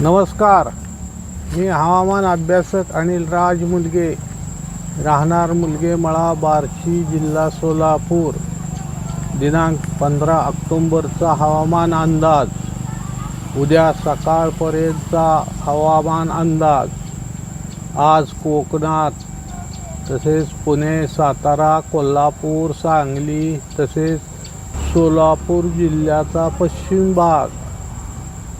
नमस्कार. मी हवामान अभ्यासक अनिल राज मुलगे. राहणार मुलगे मळा बार्शी जिल्हा सोलापूर. दिनांक पंधरा ऑक्टोंबरचा हवामान अंदाज. उद्या सकाळपर्यंतचा हवामान अंदाज. आज कोकणात तसेच पुणे सातारा कोल्हापूर सांगली तसेच सोलापूर जिल्ह्याचा पश्चिम भाग.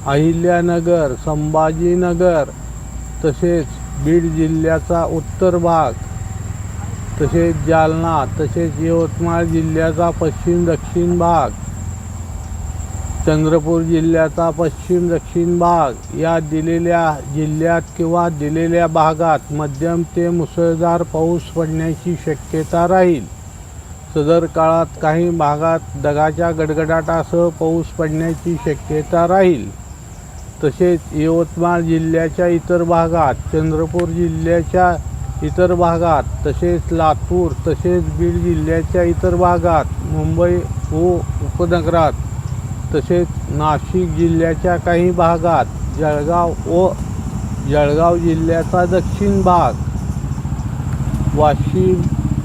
अहिल्यानगर संभाजीनगर तसेच बीड जिल्ह्याचा उत्तर भाग तसेच जालना तसेच यवतमाळ जिल्ह्याचा पश्चिम दक्षिण भाग चंद्रपूर जिल्ह्याचा पश्चिम दक्षिण भाग या दिलेल्या जिल्ह्यात किंवा दिलेल्या भागात मध्यम ते मुसळधार पाऊस पडण्याची शक्यता राहील. सदर काळात काही भागात दगाच्या गडगडाटासह पाऊस पडण्याची शक्यता राहील. तसेच यवतमाळ जिल्ह्याच्या इतर भागात चंद्रपूर जिल्ह्याच्या इतर भागात तसेच लातूर तसेच बीड जिल्ह्याच्या इतर भागात मुंबई व उपनगरात तसेच नाशिक जिल्ह्याच्या काही भागात जळगाव व जळगाव जिल्ह्याचा दक्षिण भाग वाशिम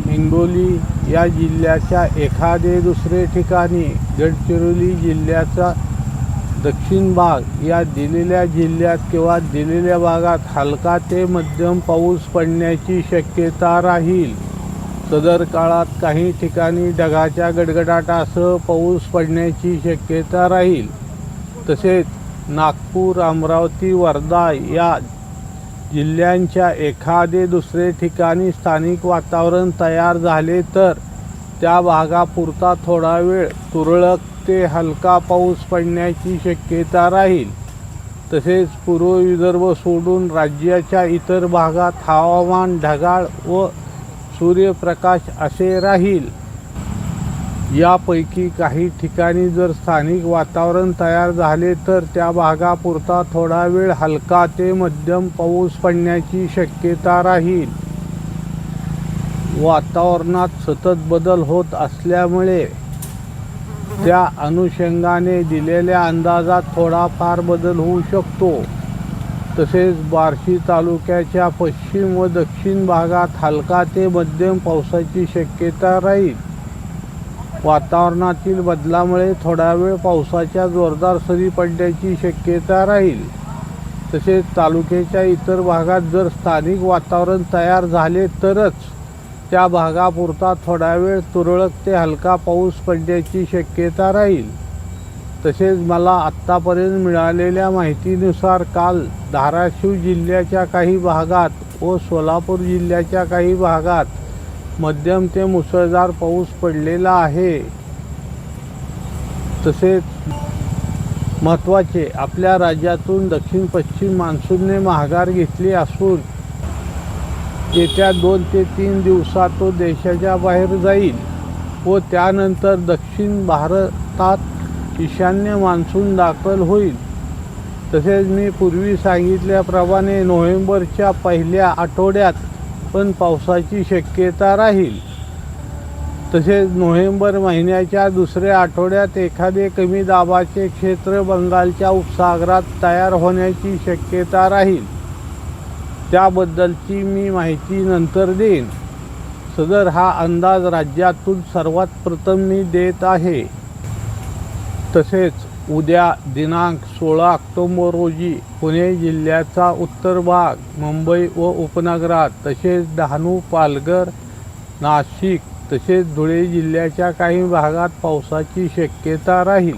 हिंगोली या जिल्ह्याच्या एखादे दुसरे ठिकाणी गडचिरोली जिल्ह्याचा दक्षिण भाग या दिलेल्या जिल्ह्यात किंवा दिलेल्या भागात हलका ते मध्यम पाऊस पडण्याची शक्यता राहील. सदर काळात काही ठिकाणी ढगाच्या गडगडाटासह पाऊस पडण्याची शक्यता राहील. तसेच नागपूर अमरावती वर्धा या जिल्ह्यांच्या एखादे दुसरे ठिकाणी स्थानिक वातावरण तयार झाले तर त्या भागापुरता थोडा वेळ तुरळक ते हलका पाऊस पडण्याची शक्यता राहील. तसेच पूर्व विदर्भ सोडून राज्याच्या इतर भागात हवामान ढगाळ व सूर्यप्रकाश असे राहील. यापैकी काही ठिकाणी जर स्थानिक वातावरण तयार झाले तर त्या भागापुरता थोडा वेळ हलका ते मध्यम पाऊस पडण्याची शक्यता राहील. वातावरणात सतत बदल होत असल्यामुळे त्या अनुषंगाने दिलेल्या अंदाजात थोडाफार बदल होऊ शकतो. तसेच बार्शी तालुक्याच्या पश्चिम व दक्षिण भागात हलका ते मध्यम पावसाची शक्यता राहील. वातावरणातील बदलामुळे थोडा वेळ पावसाच्या जोरदार सरी पडण्याची शक्यता राहील. तसेच तालुक्याच्या इतर भागात जर स्थानिक वातावरण तयार झाले तरच त्या भागापुरता थोडा वेळ तुरळक ते हलका पाऊस पडण्याची शक्यता राहील. तसेच मला आत्तापर्यंत मिळालेल्या माहितीनुसार काल धाराशिव जिल्ह्याच्या काही भागात व सोलापूर जिल्ह्याच्या काही भागात मध्यम ते मुसळधार पाऊस पडलेला आहे. तसेच महत्त्वाचे आपल्या राज्यातून दक्षिण पश्चिम मान्सूनने माघार घेतली असून येत्या दोन ते तीन दिवसात तो देशाच्या बाहेर जाईल व त्यानंतर दक्षिण भारतात ईशान्य मान्सून दाखल होईल. तसेच मी पूर्वी सांगितल्याप्रमाणे नोव्हेंबरच्या पहिल्या आठवड्यात पण पावसाची शक्यता राहील. तसेच नोव्हेंबर महिन्याच्या दुसऱ्या आठवड्यात एखादे कमी दाबाचे क्षेत्र बंगालच्या उपसागरात तयार होण्याची शक्यता राहील. त्याबद्दलची मी माहिती नंतर देईन. सदर हा अंदाज राज्यातून सर्वात प्रथम मी देत आहे. तसेच उद्या दिनांक सोळा ऑक्टोंबर रोजी पुणे जिल्ह्याचा उत्तर भाग मुंबई व उपनगरात तसेच डहाणू पालघर नाशिक तसेच धुळे जिल्ह्याच्या काही भागात पावसाची शक्यता राहील.